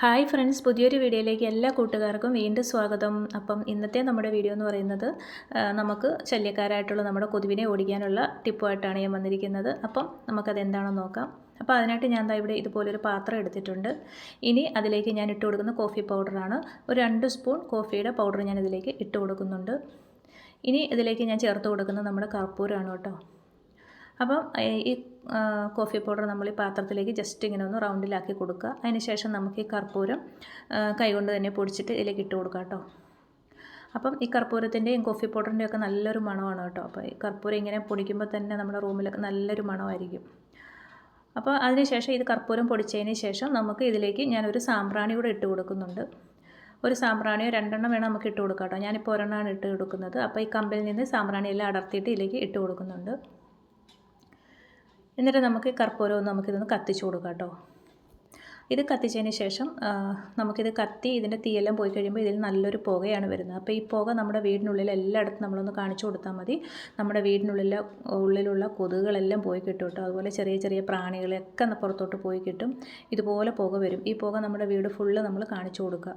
Hi friends പുതിയൊരു വീഡിയോയിലേക്ക് എല്ലാ കൂട്ടുകാർക്കും വീണ്ടും സ്വാഗതം. അപ്പം ഇന്നത്തെ നമ്മുടെ വീഡിയോ എന്ന് പറയുന്നത് നമുക്ക് ശല്യക്കാരായിട്ടുള്ള നമ്മുടെ കൊതുവിനെ ഓടിക്കാനുള്ള ടിപ്പുമായിട്ടാണ് ഞാൻ വന്നിരിക്കുന്നത്. അപ്പം നമുക്കത് എന്താണെന്ന് നോക്കാം. അപ്പോൾ അതിനായിട്ട് ഞാൻ ഇവിടെ ഇതുപോലൊരു പാത്രം എടുത്തിട്ടുണ്ട്. ഇനി അതിലേക്ക് ഞാൻ ഇട്ട് കൊടുക്കുന്ന കോഫി പൗഡറാണ്. ഒരു രണ്ട് സ്പൂൺ കോഫിയുടെ പൗഡർ ഞാൻ ഇതിലേക്ക് ഇട്ട് കൊടുക്കുന്നുണ്ട്. ഇനി ഇതിലേക്ക് ഞാൻ ചേർത്ത് കൊടുക്കുന്നത് നമ്മുടെ കർപ്പൂരമാണ് കേട്ടോ. അപ്പം ഈ കോഫി പൗഡർ നമ്മൾ ഈ പാത്രത്തിലേക്ക് ജസ്റ്റ് ഇങ്ങനെ ഒന്ന് റൗണ്ടിലാക്കി കൊടുക്കുക. അതിനുശേഷം നമുക്ക് ഈ കർപ്പൂരം കൈകൊണ്ട് തന്നെ പൊടിച്ചിട്ട് ഇതിലേക്ക് ഇട്ട് കൊടുക്കാം കേട്ടോ. അപ്പം ഈ കർപ്പൂരത്തിന്റെയും കോഫി പൗഡറിന്റെയും ഒക്കെ നല്ലൊരു മണമാണ് കേട്ടോ. അപ്പോൾ ഈ കർപ്പൂരം ഇങ്ങനെ പൊടിക്കുമ്പോൾ തന്നെ നമ്മുടെ റൂമിലൊക്കെ നല്ലൊരു മണമായിരിക്കും. അപ്പോൾ അതിനുശേഷം ഇത് കർപ്പൂരം പൊടിച്ചതിന് ശേഷം നമുക്ക് ഇതിലേക്ക് ഞാനൊരു സാമ്പ്രാണി കൂടെ ഇട്ട് കൊടുക്കുന്നുണ്ട്. ഒരു സാമ്പ്രാണിയോ രണ്ടെണ്ണം വേണം നമുക്ക് ഇട്ട് കൊടുക്കാം കേട്ടോ. ഞാനിപ്പോൾ ഒരെണ്ണമാണ് ഇട്ട് കൊടുക്കുന്നത്. അപ്പോൾ ഈ കമ്പിൽ നിന്ന് സാമ്പ്രാണിയെല്ലാം അടർത്തിയിട്ട് ഇതിലേക്ക് ഇട്ട് കൊടുക്കുന്നുണ്ട്. എന്നിട്ട് നമുക്ക് കർപ്പൂരവും നമുക്കിതൊന്ന് കത്തിച്ചു കൊടുക്കാം കേട്ടോ. ഇത് കത്തിച്ചതിന് ശേഷം നമുക്കിത് കത്തി ഇതിന്റെ തീയെല്ലാം പോയി കഴിയുമ്പോൾ ഇതിൽ നല്ലൊരു പുകയാണ് വരുന്നത്. അപ്പോൾ ഈ പുക നമ്മുടെ വീടിനുള്ളിൽ എല്ലായിടത്തും നമ്മളൊന്ന് കാണിച്ചു കൊടുത്താൽ മതി. നമ്മുടെ വീടിനുള്ളിലെ ഉള്ളിലുള്ള കൊതുകുകളെല്ലാം പോയി കിട്ടും കേട്ടോ. അതുപോലെ ചെറിയ ചെറിയ പ്രാണികളെയൊക്കെ പുറത്തോട്ട് പോയി കിട്ടും. ഇതുപോലെ പുക വരും. ഈ പുക നമ്മുടെ വീട് ഫുള്ള് നമ്മൾ കാണിച്ചു കൊടുക്കുക.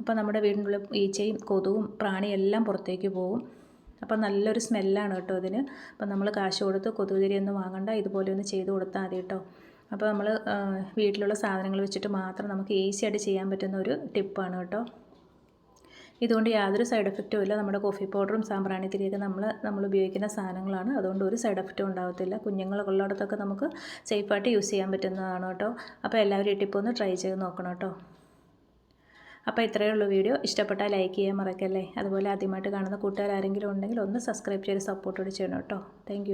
അപ്പോൾ നമ്മുടെ വീടിനുള്ളിൽ ഈച്ചയും കൊതുകും പ്രാണിയെല്ലാം പുറത്തേക്ക് പോകും. അപ്പോൾ നല്ലൊരു സ്മെല്ലാണ് കേട്ടോ ഇതിന്. അപ്പോൾ നമ്മൾ കാശ് കൊടുത്ത് കൊതുകുതിരി ഒന്നും വാങ്ങണ്ട ഇതുപോലെ ഒന്ന് ചെയ്ത് കൊടുത്താൽ മതി കേട്ടോ. അപ്പോൾ നമ്മൾ വീട്ടിലുള്ള സാധനങ്ങൾ വെച്ചിട്ട് മാത്രം നമുക്ക് ഈസി ആയിട്ട് ചെയ്യാൻ പറ്റുന്ന ഒരു ടിപ്പാണ് കേട്ടോ. ഇതുകൊണ്ട് യാതൊരു സൈഡ് എഫക്റ്റും ഇല്ല. നമ്മുടെ കോഫി പൗഡറും സാമ്പ്രാണി തിരിയൊക്കെ നമ്മൾ നമ്മൾ ഉപയോഗിക്കുന്ന സാധനങ്ങളാണ്. അതുകൊണ്ട് ഒരു സൈഡ് എഫക്റ്റും ഉണ്ടാകത്തില്ല കുഞ്ഞുങ്ങളൊക്കെ ഉള്ളിടത്തൊക്കെ നമുക്ക് സേഫായിട്ട് യൂസ് ചെയ്യാൻ പറ്റുന്നതാണ് കേട്ടോ. അപ്പോൾ എല്ലാവരും ഈ ടിപ്പ് ഒന്ന് ട്രൈ ചെയ്ത് നോക്കണം കേട്ടോ. അപ്പോൾ ഇത്രയേ ഉള്ളൂ വീഡിയോ. ഇഷ്ടപ്പെട്ടാൽ ലൈക്ക് ചെയ്യാൻ മറക്കല്ലേ? അതുപോലെ ആദ്യമായിട്ട് കാണുന്ന കൂട്ടുകാർ ആരെങ്കിലും ഉണ്ടെങ്കിൽ ഒന്ന് സബ്സ്ക്രൈബ് ചെയ്ത് സപ്പോർട്ടോട് ചെയ്യണം കേട്ടോ. താങ്ക്